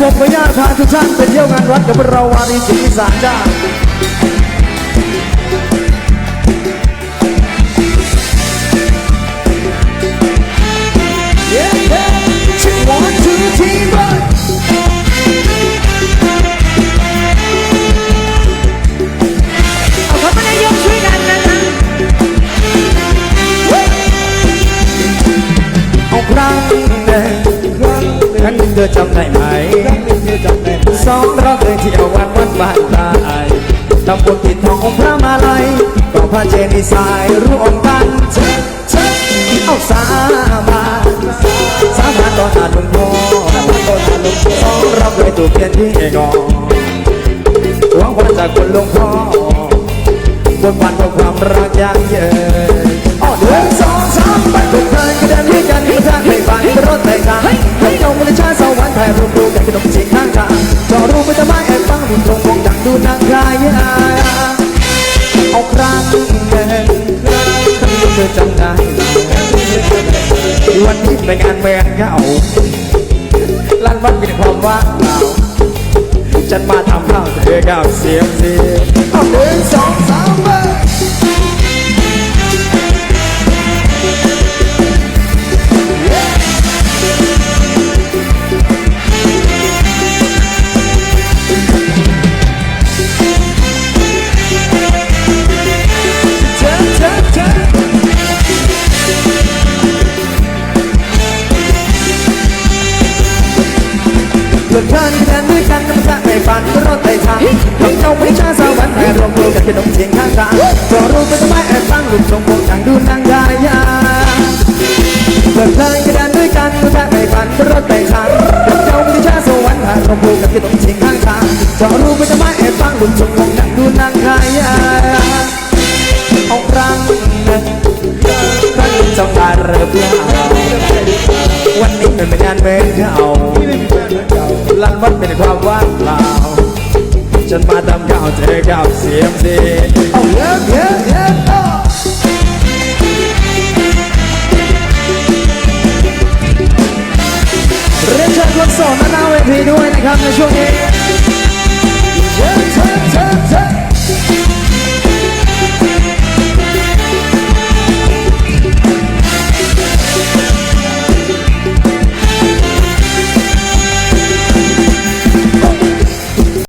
ผมพญาทานทุกท่านไปเที่ยวงานวัดกับเราวารีศรีอีสานจ้า รั้งหนึ่งเธอจำได้ไหมสองเราเคยเที่ยววัดวัดบ้านตายตำบลติดทององค์พระมาลัยก็พระเจดีย์สายร่วมกันเชิญเชิญเอาสาบานสาบานต่อหน้าหลวงพ่อสองเราเคยถูกเพียนที่กองหวังว่าจากคนหลวงพ่อบนวันของความรักยังเยินอ้อหนึ่งสองสามไปทุกทางก็เดินด้วยกันทุกทางไม่ฝันรถไฟทาง ดูนางกายเอาครั้งหนึ่งครั้งเธอจำได้วันนี้ไปงานเมืองเก่าลั่นวันมีความว่างเปล่าฉันมาทำข้าวเธอก้าวเสียงสิเอาหนึ่งสอง เพื่อนเพื่อนเดินด้วยกันน้ำตาไม่ฝันรถไต่ทางของเจ้าไม่ช้าสวรรค์แต่รวมตัวกันขนมเสียงข้างทางก็รู้เป็นไม้แอบฟังลูกทรงวงทางดูนางยายาเพื่อนเพื่อนเดินด้วยกันน้ำตาไม่ฝันรถไต่ทางของเจ้าไม่ช้าสวรรค์แต่รวมตัวกันขนมเสียงข้างทางก็รู้เป็นไม้แอบฟังลูกทรงวงทางดูนางยายาเอาครั้งหนึ่งครั้งหนึ่งจงการเริ่มเล่า ฉันมาทำข่าวเธอก้าวเสียมดีเอาเยอะเยอะเยอะเรียนเชิญคนโสดมาหน้าเวทีด้วยนะครับในช่วงนี้